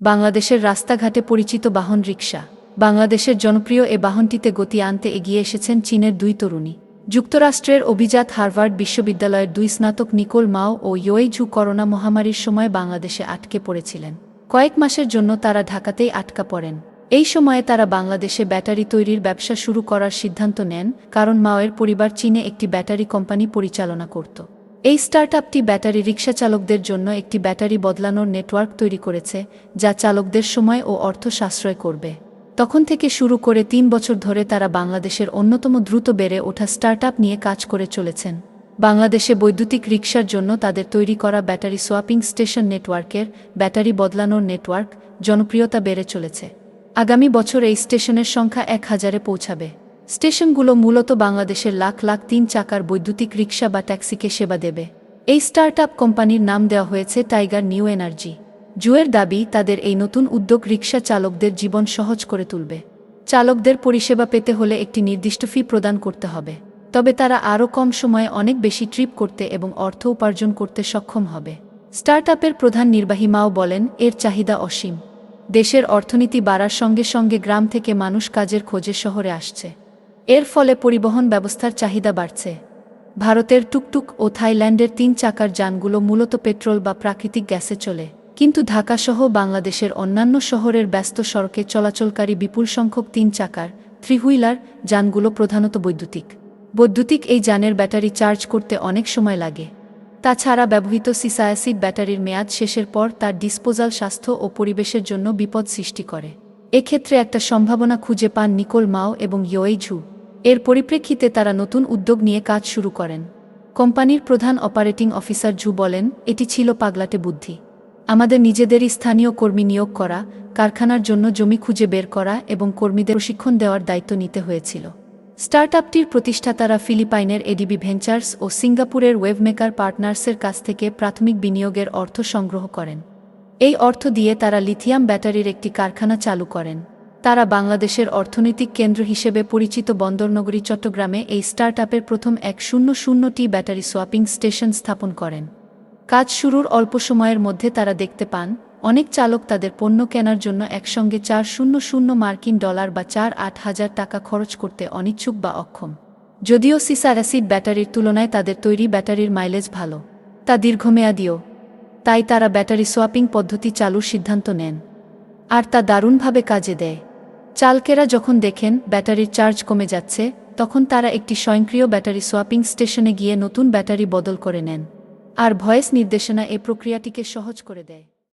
বাংলাদেশের রাস্তাঘাটে পরিচিত বাহন রিকশা। বাংলাদেশের জনপ্রিয় এ বাহনটিতে গতি আনতে এগিয়ে এসেছেন চীনের দুই তরুণী। যুক্তরাষ্ট্রের অভিজাত হার্ভার্ড বিশ্ববিদ্যালয়ের দুই স্নাতক নিকোল মাও ও ইয়োই ঝু করোনা মহামারীর সময় বাংলাদেশে আটকে পড়েছিলেন। কয়েক মাসের জন্য তারা ঢাকাতেই আটকা পড়েন। এই সময়ে তারা বাংলাদেশে ব্যাটারি তৈরির ব্যবসা শুরু করার সিদ্ধান্ত নেন, কারণ মাওয়ের পরিবার চীনে একটি ব্যাটারি কোম্পানি পরিচালনা করত। এই স্টার্টআপটি ব্যাটারি রিক্সা চালকদের জন্য একটি ব্যাটারি বদলানোর নেটওয়ার্ক তৈরি করেছে, যা চালকদের সময় ও অর্থ সাশ্রয় করবে। তখন থেকে শুরু করে তিন বছর ধরে তারা বাংলাদেশের অন্যতম দ্রুত বেড়ে ওঠা স্টার্টআপ নিয়ে কাজ করে চলেছেন। বাংলাদেশে বৈদ্যুতিক রিক্সার জন্য তাদের তৈরি করা ব্যাটারি সোয়াপিং স্টেশন নেটওয়ার্কের ব্যাটারি বদলানোর নেটওয়ার্ক জনপ্রিয়তা বেড়ে চলেছে। আগামী বছর এই স্টেশনের সংখ্যা এক হাজারে পৌঁছাবে। স্টেশনগুলো মূলত বাংলাদেশের লাখ লাখ তিন চাকার বৈদ্যুতিক রিক্সা বা ট্যাক্সিকে সেবা দেবে। এই স্টার্টআপ কোম্পানির নাম দেওয়া হয়েছে টাইগার নিউ এনার্জি। জুয়ের দাবি, তাদের এই নতুন উদ্যোগ রিক্সা চালকদের জীবন সহজ করে তুলবে। চালকদের পরিষেবা পেতে হলে একটি নির্দিষ্ট ফি প্রদান করতে হবে। তবে তারা আরও কম সময়ে অনেক বেশি ট্রিপ করতে এবং অর্থ উপার্জন করতে সক্ষম হবে। স্টার্টআপের প্রধান নির্বাহী মাও বলেন, এর চাহিদা অসীম। দেশের অর্থনীতি বাড়ার সঙ্গে সঙ্গে গ্রাম থেকে মানুষ কাজের খোঁজে শহরে আসছে। এর ফলে পরিবহন ব্যবস্থার চাহিদা বাড়ছে। ভারতের টুকটুক ও থাইল্যান্ডের তিন চাকার যানগুলো মূলত পেট্রোল বা প্রাকৃতিক গ্যাসে চলে। কিন্তু ঢাকাসহ বাংলাদেশের অন্যান্য শহরের ব্যস্ত সড়কে চলাচলকারী বিপুল সংখ্যক তিন চাকার থ্রি হুইলার যানগুলো প্রধানত বৈদ্যুতিক। বৈদ্যুতিক এই যানের ব্যাটারি চার্জ করতে অনেক সময় লাগে। তাছাড়া ব্যবহৃত সিসায়াসিড ব্যাটারির মেয়াদ শেষের পর তার ডিসপোজাল স্বাস্থ্য ও পরিবেশের জন্য বিপদ সৃষ্টি করে। এক্ষেত্রে একটা সম্ভাবনা খুঁজে পান নিকোল মাও এবং ইয়োই ঝু এর পরিপ্রেক্ষিতে তারা নতুন উদ্যোগ নিয়ে কাজ শুরু করেন। কোম্পানির প্রধান অপারেটিং অফিসার ঝু বলেন, এটি ছিল পাগলাটে বুদ্ধি। আমাদের নিজেদেরই স্থানীয় কর্মী নিয়োগ করা, কারখানার জন্য জমি খুঁজে বের করা এবং কর্মীদের প্রশিক্ষণ দেওয়ার দায়িত্ব নিতে হয়েছিল। স্টার্টআপটির প্রতিষ্ঠাতারা ফিলিপাইনের এডিবি ভেঞ্চার্স ও সিঙ্গাপুরের ওয়েভমেকার পার্টনার্সের কাছ থেকে প্রাথমিক বিনিয়োগের অর্থ সংগ্রহ করেন। এই অর্থ দিয়ে তারা লিথিয়াম ব্যাটারির একটি কারখানা চালু করেন। তারা বাংলাদেশের অর্থনৈতিক কেন্দ্র হিসেবে পরিচিত বন্দরনগরী চট্টগ্রামে এই স্টার্টআপের প্রথম এক শূন্য শূন্যটি ব্যাটারি সোয়াপিং স্টেশন স্থাপন করেন। কাজ শুরুর অল্প সময়ের মধ্যে তারা দেখতে পান, অনেক চালক তাদের পণ্য কেনার জন্য একসঙ্গে চার শূন্য শূন্য মার্কিন ডলার বা চার আট হাজার টাকা খরচ করতে অনিচ্ছুক বা অক্ষম। যদিও সিসারাসিড ব্যাটারির তুলনায় তাদের তৈরি ব্যাটারির মাইলেজ ভালো। তা দীর্ঘমেয়াদীও। তাই তারা ব্যাটারি সোয়াপিং পদ্ধতি চালুর সিদ্ধান্ত নেন। আর তা দারুণভাবে কাজে দেয়। চালকেরা যখন দেখেন ব্যাটারির চার্জ কমে যাচ্ছে, তখন তারা একটি স্বয়ংক্রিয় ব্যাটারি সোয়াপিং স্টেশনে গিয়ে নতুন ব্যাটারি বদল করে নেন। আর ভয়েস নির্দেশনা এ প্রক্রিয়াটিকে সহজ করে দেয়।